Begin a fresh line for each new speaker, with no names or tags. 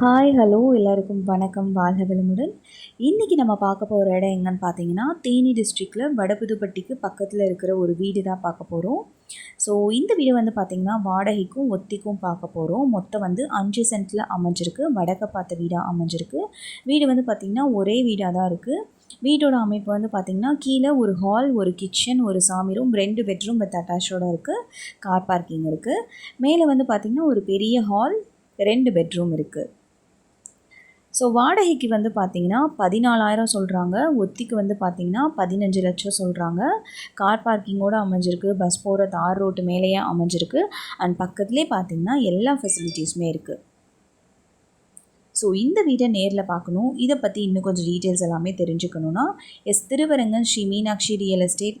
Hi hello எல்லாருக்கும் வணக்கம். வாழ்க வளமுடன். இன்றைக்கி நம்ம பார்க்க போகிற இடம் எங்கன்னு பார்த்தீங்கன்னா தேனி டிஸ்ட்ரிக்டில் வடபுதுப்பட்டிக்கு பக்கத்தில் இருக்கிற ஒரு வீடு தான் பார்க்க போகிறோம் ஸோ இந்த வீடு வந்து பார்த்திங்கன்னா வாடகைக்கும் ஒத்திக்கும் பார்க்க போகிறோம் மொத்தம் வந்து அஞ்சு சென்ட்டில் அமைஞ்சிருக்கு. வடக்க பார்த்த வீடாக அமைஞ்சிருக்கு. வீடு வந்து பார்த்திங்கன்னா ஒரே வீடாக தான் இருக்குது வீட்டோட அமைப்பு வந்து பார்த்திங்கன்னா கீழே ஒரு ஹால் ஒரு கிச்சன் ஒரு சாமி ரூம் ரெண்டு பெட்ரூம் வித் அட்டாச்சோட இருக்குது கார் பார்க்கிங் இருக்குது மேலே வந்து பார்த்திங்கன்னா ஒரு பெரிய ஹால் ரெண்டு பெட்ரூம் இருக்குது ஸோ வாடகைக்கு வந்து பார்த்தீங்கன்னா பதினாலாயிரம் சொல்கிறாங்க ஒத்திக்கு வந்து பார்த்தீங்கன்னா பதினஞ்சு லட்சம் சொல்கிறாங்க கார் பார்க்கிங்கோடு அமைஞ்சிருக்கு. பஸ் போகிற தார் ரோட்டு மேலேயே அமைஞ்சிருக்கு. அண்ட் பக்கத்துலேயே பார்த்தீங்கன்னா எல்லா ஃபெசிலிட்டிஸுமே இருக்குது ஸோ இந்த வீட்டை நேரில் பார்க்கணும் இதை பற்றி இன்னும் கொஞ்சம் டீட்டெயில்ஸ் எல்லாமே தெரிஞ்சுக்கணுன்னா S Thiruvarangan Sri Meenakshi real estate